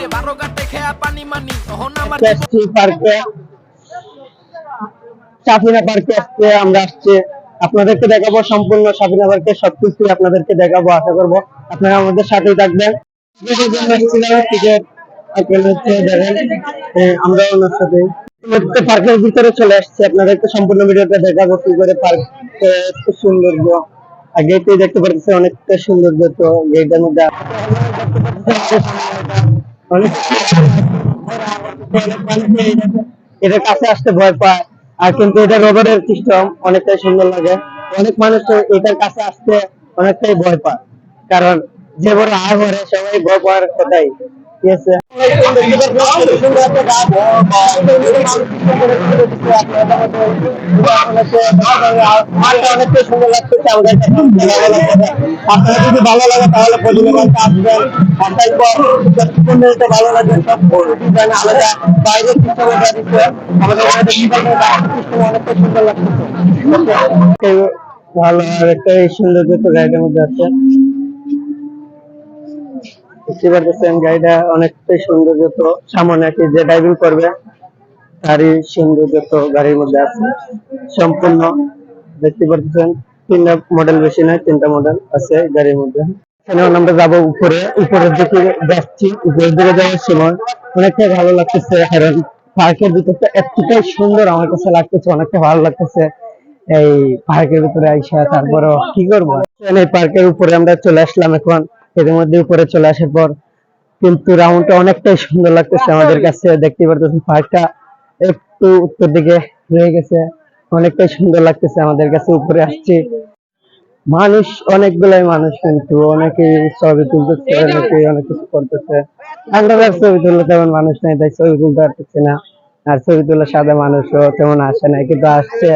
রে বারো কাটে খেয়া পানি মানি ওহন আমার পার্কে সাফিনা পার্কে আমরা আসছি। আপনাদেরকে দেখাবো সম্পূর্ণ সাফিনা পার্কে সবকিছু আপনাদেরকে দেখাবো আশা করব আপনারা আমাদের সাথেই থাকবেন। আমরা ওনার সাথে। পার্কের ভিতরে চলে আসছে আপনাদেরকে সম্পূর্ণ ভিডিওটা দেখাবো কি করে পার্ক আর গেটে দেখতে পাচ্ছি অনেকটা সৌন্দর্য তো গেটের মধ্যে এটার কাছে আসতে ভয় পায়। আর কিন্তু এটা রবারের সিস্টেম অনেকটাই সুন্দর লাগে। অনেক মানুষ এটার কাছে আসতে অনেকটাই ভয় পায়। কারণ যে বড় আয় ভরে সবাই ভয় পাওয়ার কথাই। ঠিক আছে? যদি ভালো লাগে তাহলে আসবেন ভালো লাগে সব আলাদা সিস্টেমে দিচ্ছে সুন্দর লাগতেছে ভালো আর একটা সৌন্দর্য তো গাড়িটার মধ্যে আছে। তারই সম্পূর্ণ মডেল বেশি নয়, তিনটা মডেল আছে গাড়ির মধ্যে। আমরা যাব উপরে, উপরের দিকে যাচ্ছি, উপরের দিকে যাওয়ার সময় অনেকটাই ভালো লাগতেছে, কারণ পার্কের ভিতরটা এতটাই সুন্দর আমার কাছে লাগতেছে, অনেকটা ভালো লাগতেছে। এই পার্কের ভিতরে আইসা তারপরে কি করব? এই পার্কের উপরে আমরা চলে আসলাম এখন। এর মধ্যে উপরে চলে আসার পর কিন্তু রাউন্ডটা অনেকটাই সুন্দর লাগতেছে আমাদের কাছে দেখতে পারতেছেন পার্কটা একটু উত্তর দিকে রয়ে গেছে অনেকটাই সুন্দর লাগতেছে আমাদের কাছে উপরে আসছি। মানুষ অনেকগুলাই মানুষ কিন্তু অনেকে ছবি তুলতেছে অনেকে অনেক কিছু করতেছে। আমরা ছবি তুললে তেমন মানুষ নাই তাই ছবি তুলতে পারতেছি না। আর ছবি তোলার সাথে মানুষও তেমন আসে না কিন্তু আসছে।